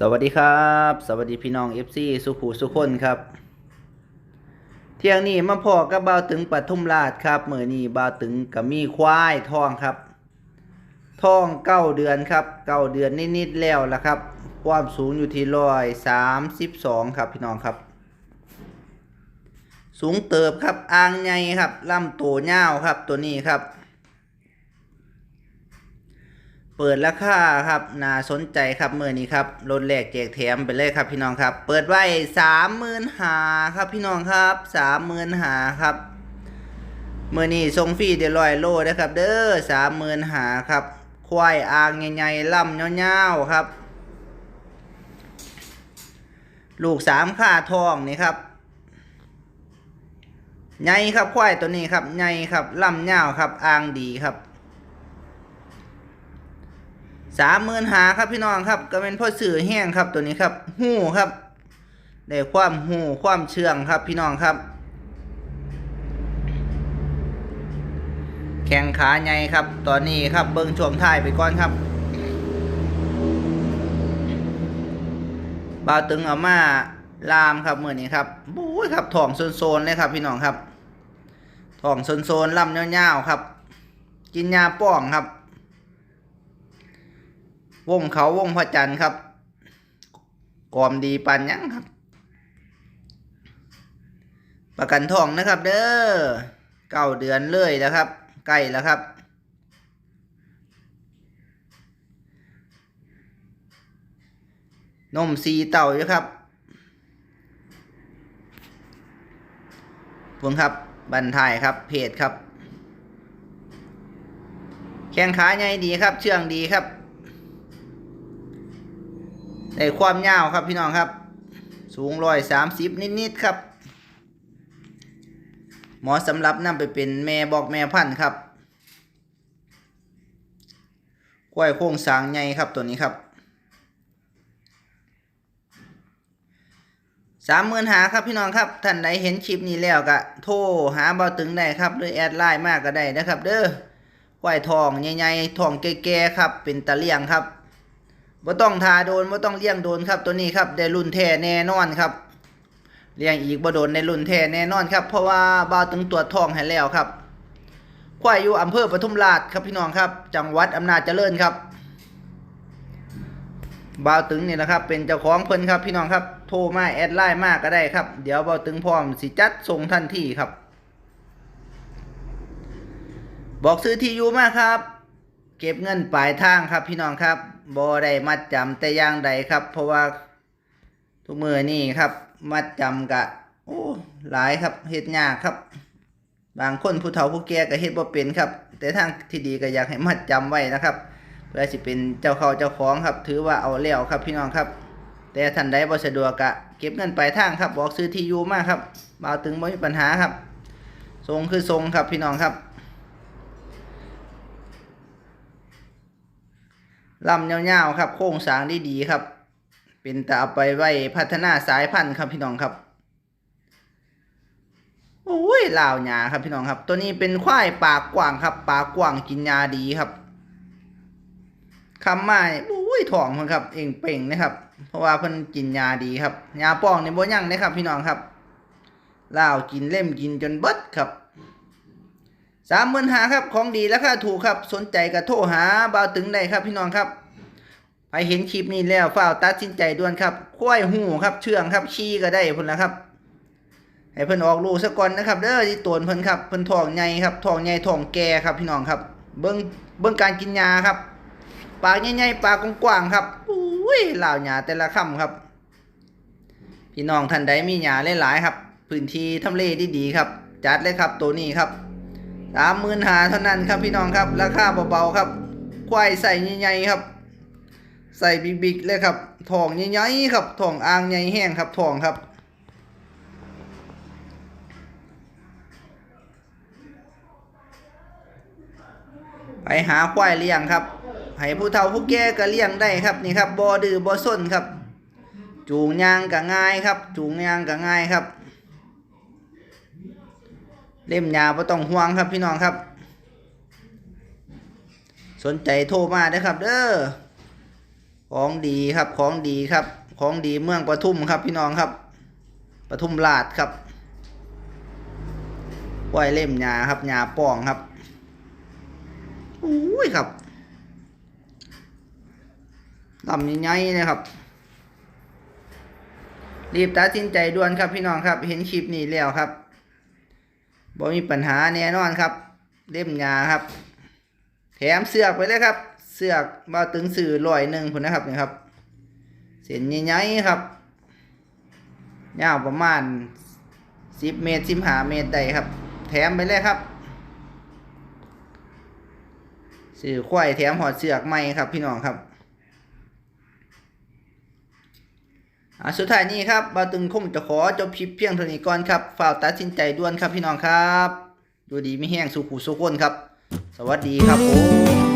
สวัสดีครับ สวัสดีพี่น้อง FC สุขูสุคนครับ เที่ยงนี้มาพอกับบ่าวตึงปทุมราชครับเมื่อนี้บ่าวตึงกับมีควายทองครับทองเก้าเดือนครับเก้าเดือนนิดๆแล้วละครับ ความสูงอยู่ที่ร้อยสามสิบสองครับพี่น้องครับ สูงเติบครับอ่างใหญ่ครับลำตัวยาครับตัวนี้ครับ เปิดราคาครับน่าสนใจครับเมื่อนี้ครับรถแรกแจกแถมไปเลยครับพี่น้องครับ เปิดไว้สามหมื่นหาครับพี่น้องครับสามหมื่นหาครับเมื่อนี้ทรงฟรีเดลอยโลนะครับ เด้อสามหมื่นหาครับควายอ่างใหญ่ๆล่ำเงาๆครับ ลูกสามขาทองนี่ครับใหญ่ครับควายตัวนี้ครับใหญ่ครับล่ำเงาครับอ่างดีครับ สามหมื่นหาครับพี่น้องครับ ก็เป็นพ่อสื่อแห้งครับตัวนี้ครับ หูครับได้ความหูความเชื่องครับพี่น้องครับ แข่งขาใหญ่ครับ ตอนนี้ครับเบิ้งช่วงท้ายไปก่อนครับบ่าวตึงเอามาลามครับมื่อนี้ครับบู๊ครับถ่องโซนๆเลยครับ พี่น้องครับถ่องโซนๆลำยาๆครับ กินยาป้องครับ วงเขาวงพระจันทร์ครับกอมดีปันยังครับ ประกันทองนะครับ เด้อเก้าเดือนเลยนะครับ ใกล้แล้วครับ นมซีเต่าอยู่ครับพวงครับบันทายครับ เพจครับ แข้งขาใหญ่ดีครับ เชื่องดีครับ ได้ความยาวครับพี่น้องครับ สูงร้อยสามสิบนิดๆครับหมอสำหรับนำไปเป็นแม่บอกแม่พันธุ์ครับกล้วยโค้งสางใหญ่ครับตัวนี้ครับสามหมื่นหาครับพี่น้องครับท่านใดเห็นคลิปนี้แล้วก็โทรหาเบาตึงได้ครับหรือแอดไลน์มากก็ได้นะครับ เด้อควายทองใหญ่ๆทองแก่ๆครับ เป็นตะเลียงครับ บ่ต้องทาโดนบ่ต้องเลี้ยงโดนครับตัวนี้ครับได้รุ่นแท้แน่นอนครับเลี้ยงอีกบ่โดนในรุ่นแท้แน่นอนครับ เพราะว่าบ่าวตึงตรวจทองให้แล้วครับควายอยู่อำเภอปทุมราชครับพี่น้องครับ จังหวัดอำนาจเจริญครับบ่าวตึงนี่แหละครับ เป็นเจ้าของเพิ่นครับพี่น้องครับโทรมาแอดไลน์มาก็ได้ครับ เดี๋ยวบ่าวตึงพร้อมสิจัดส่งทันทีครับ บอกซื้อที่อยู่มาครับ เก็บเงินปลายทางครับพี่น้องครับ บ่ได้มัดจำแต่อย่างใดครับ เพราะว่าทุกมือนี่ครับ มัดจำกะโอ้หลายครับเฮ็ดยากครับ บางคนผู้เฒ่าผู้แก่ก็เฮ็ดบ่เป็นครับ แต่ทางที่ดีก็อยากให้มัดจำไว้นะครับเพื่อสิเป็นเจ้าเขาเจ้าของครับ ถือว่าเอาแล้วครับพี่น้องครับ แต่ท่านใดบ่สะดวกกะเก็บเงินปลายทางครับ บอกซื้อที่อยู่มากครับบ่าวถึงบ่มีปัญหาครับทรงคือทรงครับพี่น้องครับ ลำยาวๆครับ โค้งสร้างได้ดีครับ เป็นตาเอาไปไว้พัฒนาสายพันธุ์ครับพี่น้องครับโอ้ยลาวหยาครับพี่น้องครับ ตัวนี้เป็นควายปากกว้างครับ ปากกว้างกินยาดีครับคำไม้โอ้ยถ่องเพิ่นครับ เองเป่งนะครับ เพราะว่าเพิ่นกินยาดีครับยาป้องในบ่ยั่งนะครับ พี่น้องครับลาวกินเล่มกินจนเบิดครับ สามหมื่นหาครับของดีราคาถูกครับสนใจก็โทรหาบ่าวตึงได้ครับพี่น้องครับไปเห็นคลิปนี้แล้วฝ้าวตัดสินใจด่วนครับค้อยหูครับเชื่องครับชี้ก็ได้พุ่นละครับให้เพิ่นออกลูกซะก่อนนะครับเด้อที่ตวนเพิ่นครับเพิ่นท้องใหญ่ครับท้องใหญ่ท้องแก่ครับพี่น้องครับ เบิ่งเบิ่งการกินยาครับ ปากใหญ่ๆปากกว้างๆครับอุ้ยลาวหยาแต่ละคำครับ พี่น้องท่านใดมีหยาหลายๆครับ พื้นที่ทำเลดีๆครับ จัดเลยครับตัวนี้ครับ สามหมื่นหาเท่านั้นครับพี่น้องครับราคาเบาๆครับควายใส่ใหญ่ๆครับ ใส่บิ๊กๆเลยครับทองใหญ่ๆครับทองอ่างใหญ่แห้งครับทองครับไปหาควายเลี้ยงครับ ให้ผู้เฒ่าผู้แก่ก็เลี้ยงได้ครับนี่ครับบ่ดื้อบ่ซนครับ จูงยางก็ง่ายครับ จูงยางก็ง่ายครับ เล่มยาบ่ต้องห่วงครับพี่น้องครับ สนใจโทรมาเด้ครับ เด้อของดีครับของดีครับ ของดีเมืองปทุมครับพี่น้องครับปทุมราชครับควายเล่มหญ้าครับหญ้าป้องครับอุ้ยครับลำใหญ่ๆนะครับ รีบตัดสินใจด่วนครับพี่น้องครับ เห็นคลิปนี้แล้วครับ บ่มีปัญหาแน่นอนครับ เล่มหญ้าครับ แถมเสือกไปเลยครับ เสือกมาตึงสื่อลอยหนึ่งพุ่นนะครับนี่ครับ เส้นใหญ่ๆครับ ยาวประมาณสิบเมตรสิบห้าเมตรได้ครับ แถมไปเลยครับสื่อควายแถมหอดเสือกใหม่ครับพี่น้องครับ อ่าสุดท้ายนี้ครับบาตึงคงจะขอจบคลิปเพียงเท่านี้ก่อนครับฝ่ากตัดสินใจด่วนครับพี่น้องครับ ดูดีไม่แห้งสุขุสุขคนครับ สวัสดีครับผม